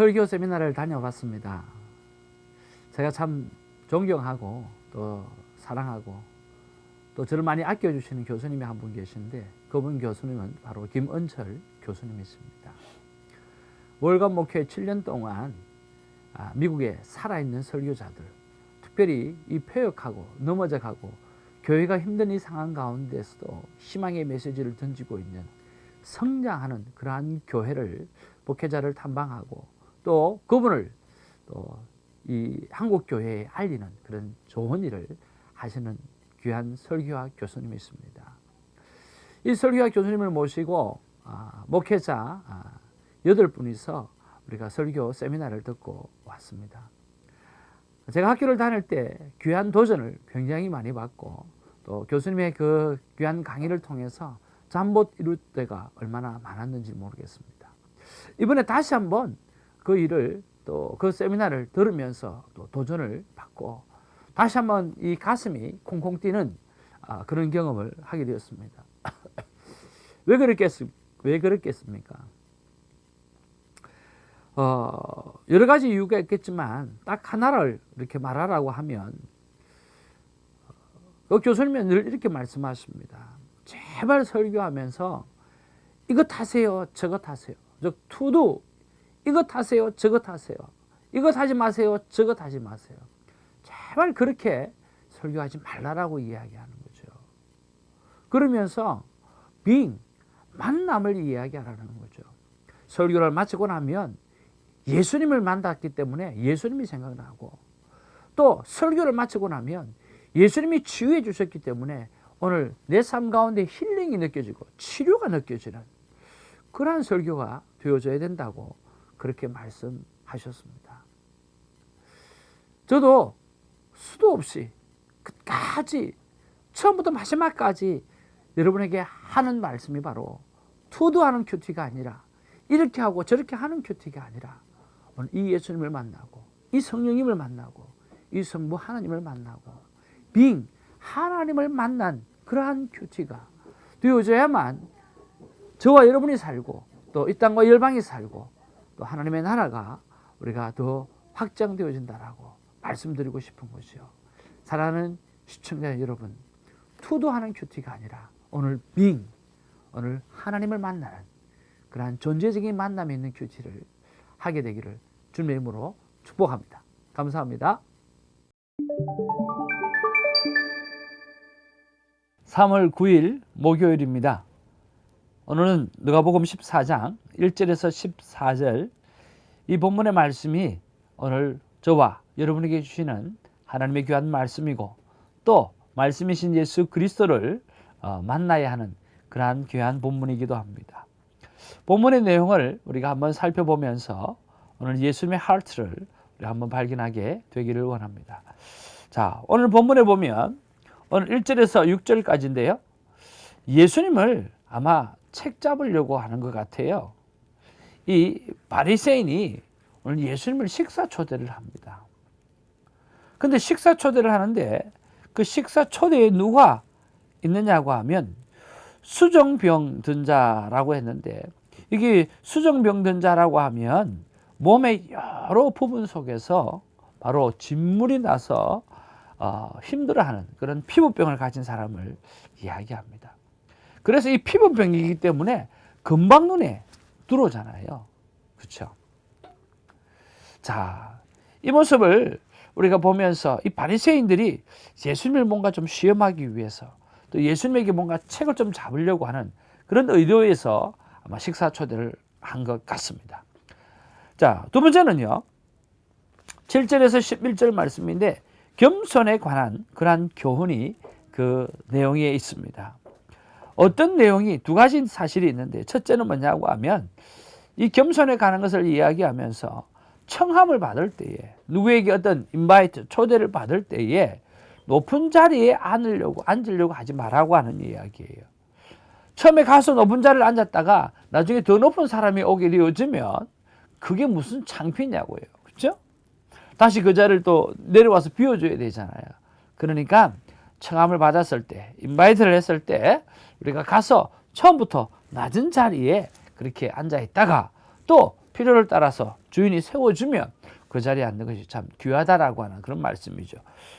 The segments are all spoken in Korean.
설교 세미나를 다녀봤습니다. 제가 참 존경하고 또 사랑하고 또 저를 많이 아껴주시는 교수님이 한 분 계신데 그분 교수님은 바로 김은철 교수님이십니다. 월간 목회 7년 동안 아, 미국에 살아있는 설교자들 특별히 이 폐역하고 넘어져가고 교회가 힘든 이 상황 가운데서도 희망의 메시지를 던지고 있는 성장하는 그러한 교회를 목회자를 탐방하고 또 그분을 또 이 한국 교회에 알리는 그런 좋은 일을 하시는 귀한 설교학 교수님이십니다. 이 설교학 교수님을 모시고 아, 목회자 아, 분이서 우리가 설교 세미나를 듣고 왔습니다. 제가 학교를 다닐 때 귀한 도전을 굉장히 많이 받고 또 교수님의 그 귀한 강의를 통해서 잠 못 이룰 때가 얼마나 많았는지 모르겠습니다. 이번에 다시 한번 그 일을 또 그 세미나를 들으면서 또 도전을 받고 다시 한번 이 가슴이 콩콩 뛰는 아, 그런 경험을 하게 되었습니다. 왜 그랬겠, 왜 그랬겠습니까? 어, 여러 가지 이유가 있겠지만 딱 하나를 이렇게 말하라고 하면 그 교수님은 늘 이렇게 말씀하십니다. 제발 설교하면서 이것 하세요, 저것 하세요. 즉 투도 이것 하세요, 저것 하세요. 이것 하지 마세요, 저것 하지 마세요. 제발 그렇게 설교하지 말라라고 이야기하는 거죠. 그러면서 being 만남을 이야기하라는 거죠. 설교를 마치고 나면 예수님을 만났기 때문에 예수님이 생각나고 또 설교를 마치고 나면 예수님이 치유해 주셨기 때문에 오늘 내 삶 가운데 힐링이 느껴지고 치료가 느껴지는 그러한 설교가 되어져야 된다고 그렇게 말씀하셨습니다. 저도 수도 없이 끝까지 처음부터 마지막까지 여러분에게 하는 말씀이 바로 투도하는 큐티가 아니라 이렇게 하고 저렇게 하는 큐티가 아니라 이 예수님을 만나고 이 성령님을 만나고 이 성부 하나님을 만나고 빙 하나님을 만난 그러한 큐티가 되어져야만 저와 여러분이 살고 또 이 땅과 열방이 살고 또 하나님의 나라가 우리가 더 확장되어진다라고 말씀드리고 싶은 것이요. 사랑하는 시청자 여러분, 투도하는 큐티가 아니라 오늘 빙, 오늘 하나님을 만나는 그러한 존재적인 만남이 있는 큐티를 하게 되기를 주님의 이름으로 축복합니다. 감사합니다. 3월 9일 목요일입니다. 오늘은 누가복음 14장 1절에서 14절 이 본문의 말씀이 오늘 저와 여러분에게 주시는 하나님의 귀한 말씀이고 또 말씀이신 예수 그리스도를 어, 만나야 하는 그러한 귀한 본문이기도 합니다. 본문의 내용을 우리가 한번 살펴보면서 오늘 예수님의 하트를 우리 한번 발견하게 되기를 원합니다. 자, 오늘 본문에 보면 오늘 1절에서 6절까지인데요. 예수님을 아마 책 잡으려고 하는 것 같아요. 이 바리새인이 오늘 예수님을 식사 초대를 합니다. 근데 식사 초대를 하는데 그 식사 초대에 누가 있느냐고 하면 수정병 든 자라고 했는데 이게 수정병 든 자라고 하면 몸의 여러 부분 속에서 바로 진물이 나서 어, 힘들어하는 그런 피부병을 가진 사람을 이야기합니다. 그래서 이 피부병이기 때문에 금방 눈에 들어오잖아요. 그렇죠? 자, 이 모습을 우리가 보면서 이 바리새인들이 예수님을 뭔가 좀 시험하기 위해서 또 예수님에게 뭔가 책을 좀 잡으려고 하는 그런 의도에서 아마 식사 초대를 한 것 같습니다. 자, 두 번째는요. 7절에서 11절 말씀인데 겸손에 관한 그러한 교훈이 그 내용에 있습니다. 어떤 내용이 두 가지 사실이 있는데 첫째는 뭐냐고 하면 이 겸손에 관한 것을 이야기하면서 청함을 받을 때에 누구에게 어떤 인바이트 초대를 받을 때에 높은 자리에 앉으려고 앉으려고 하지 말라고 하는 이야기예요. 처음에 가서 높은 자리를 앉았다가 나중에 더 높은 사람이 오게 되어지면 그게 무슨 창피냐고요. 그렇죠? 다시 그 자리를 또 내려와서 비워줘야 되잖아요. 그러니까 청함을 받았을 때, 인바이트를 했을 때 우리가 가서 처음부터 낮은 자리에 그렇게 앉아 있다가 또 필요를 따라서 주인이 세워주면 그 자리에 앉는 것이 참 귀하다라고 하는 그런 말씀이죠.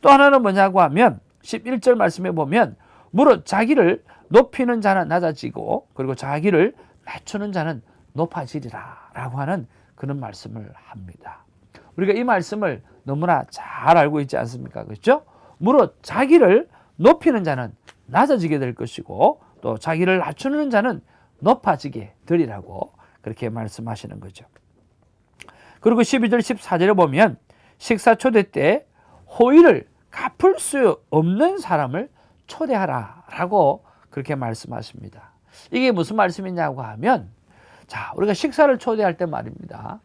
또 하나는 뭐냐고 하면 11절 말씀에 보면 무릇 자기를 높이는 자는 낮아지고 그리고 자기를 낮추는 자는 높아지리라 라고 하는 그런 말씀을 합니다. 우리가 이 말씀을 너무나 잘 알고 있지 않습니까? 그렇죠? 무릇 자기를 높이는 자는 낮아지게 될 것이고 또 자기를 낮추는 자는 높아지게 되리라고 그렇게 말씀하시는 거죠. 그리고 12절 14절에 보면 식사 초대 때 호의를 갚을 수 없는 사람을 초대하라라고 그렇게 말씀하십니다. 이게 무슨 말씀이냐고 하면 자, 우리가 식사를 초대할 때 말입니다.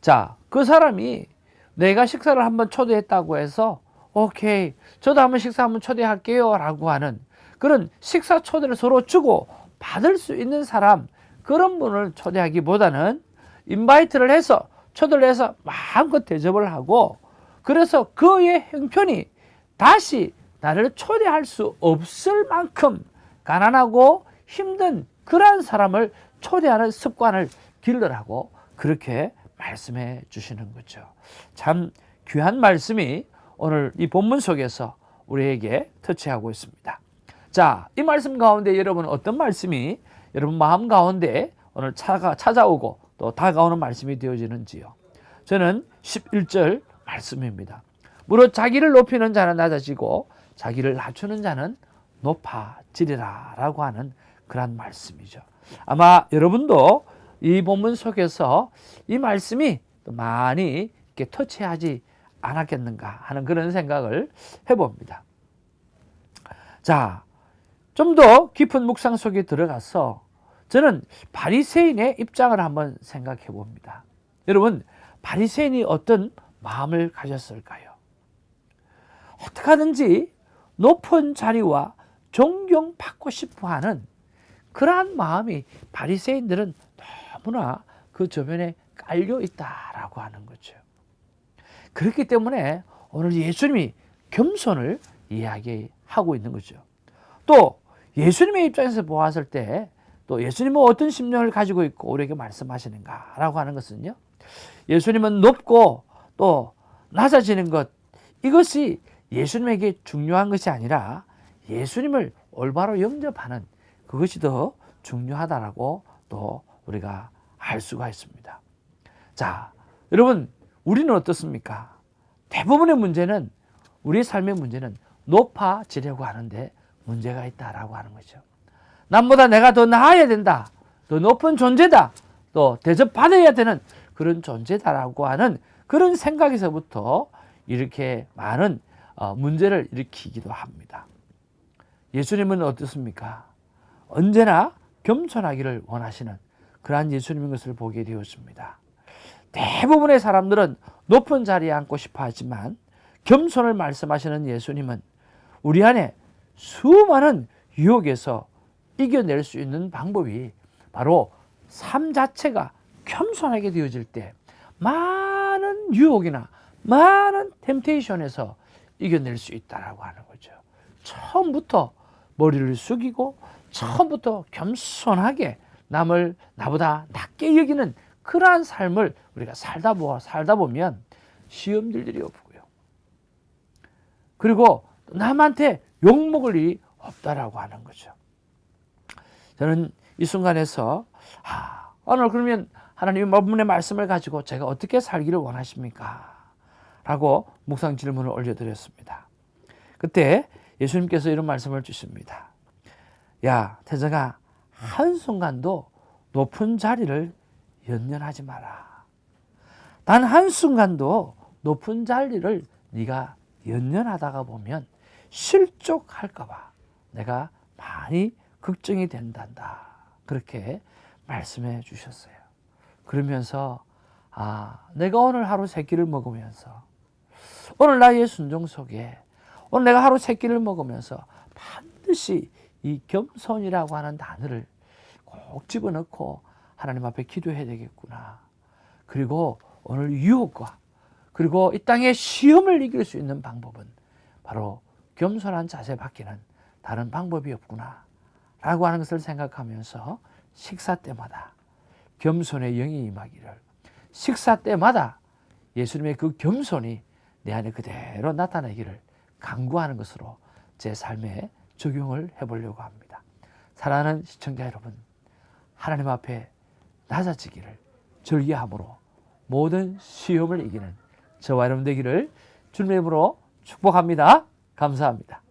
자, 그 사람이 내가 식사를 한번 초대했다고 해서 오케이, 저도 한번 식사 한번 초대할게요 라고 하는 그런 식사 초대를 서로 주고 받을 수 있는 사람 그런 분을 초대하기보다는 인바이트를 해서 초대를 해서 마음껏 대접을 하고 그래서 그의 형편이 다시 나를 초대할 수 없을 만큼 가난하고 힘든 그러한 사람을 초대하는 습관을 길러라고 그렇게 말씀해 주시는 거죠. 참 귀한 말씀이 오늘 이 본문 속에서 우리에게 터치하고 있습니다. 자, 이 말씀 가운데 여러분 어떤 말씀이 여러분 마음 가운데 오늘 찾아, 찾아오고 또 다가오는 말씀이 되어지는지요. 저는 11절 말씀입니다. 무릇 자기를 높이는 자는 낮아지고 자기를 낮추는 자는 높아지리라 라고 하는 그러한 말씀이죠. 아마 여러분도 이 본문 속에서 이 말씀이 많이 이렇게 터치하지 않았겠는가 하는 그런 생각을 해봅니다. 자, 좀 더 깊은 묵상 속에 들어가서 저는 바리새인의 입장을 한번 생각해 봅니다. 여러분, 바리새인이 어떤 마음을 가졌을까요? 어떻게 하든지 높은 자리와 존경받고 싶어 하는 그러한 마음이 바리새인들은 너무나 그 저변에 깔려 있다라고 하는 거죠. 그렇기 때문에 오늘 예수님이 겸손을 이야기하고 있는 거죠. 또 예수님의 입장에서 보았을 때 또 예수님은 어떤 심령을 가지고 있고 우리에게 말씀하시는가라고 하는 것은요. 예수님은 높고 또 낮아지는 것 이것이 예수님에게 중요한 것이 아니라 예수님을 올바로 영접하는 그것이 더 중요하다라고 또 우리가 알 수가 있습니다. 자, 여러분 우리는 어떻습니까? 대부분의 문제는 우리 삶의 문제는 높아지려고 하는데 문제가 있다라고 하는 거죠. 남보다 내가 더 나아야 된다. 더 높은 존재다. 또 대접받아야 되는 그런 존재다라고 하는 그런 생각에서부터 이렇게 많은 어, 문제를 일으키기도 합니다. 예수님은 어떻습니까? 언제나 겸손하기를 원하시는 그러한 예수님인 것을 보게 되었습니다. 대부분의 사람들은 높은 자리에 앉고 싶어 하지만 겸손을 말씀하시는 예수님은 우리 안에 수많은 유혹에서 이겨낼 수 있는 방법이 바로 삶 자체가 겸손하게 되어질 때 많은 유혹이나 많은 템테이션에서 이겨낼 수 있다라고 하는 거죠. 처음부터 머리를 숙이고 처음부터 겸손하게 남을 나보다 낮게 여기는 그러한 삶을 우리가 살다 보 살다 보면 시험 들 일이 없고요. 그리고 남한테 욕 먹을 일이 없다라고 하는 거죠. 저는 이 순간에서 아, 오늘 그러면 하나님의 법문의 말씀을 가지고 제가 어떻게 살기를 원하십니까? 라고 묵상 질문을 올려드렸습니다. 그때 예수님께서 이런 말씀을 주십니다. 야, 태정아, 한순간도 높은 자리를 연연하지 마라. 단 한순간도 높은 자리를 네가 연연하다가 보면 실족할까봐 내가 많이 걱정이 된단다. 그렇게 말씀해 주셨어요. 그러면서 아, 내가 오늘 하루 세 끼를 먹으면서 오늘 나의 순종 속에 오늘 내가 하루 세 끼를 먹으면서 반드시 이 겸손이라고 하는 단어를 꼭 집어넣고 하나님 앞에 기도해야 되겠구나. 그리고 오늘 유혹과 그리고 이 땅의 시험을 이길 수 있는 방법은 바로 겸손한 자세밖에는 다른 방법이 없구나. 라고 하는 것을 생각하면서 식사 때마다 겸손의 영이 임하기를 식사 때마다 예수님의 그 겸손이 내 안에 그대로 나타나기를 강구하는 것으로 제 삶에 적용을 해보려고 합니다. 사랑하는 시청자 여러분, 하나님 앞에 낮아지기를 절개함으로 모든 시험을 이기는 저와 여러분 되기를 주님의 이름으로 축복합니다. 감사합니다.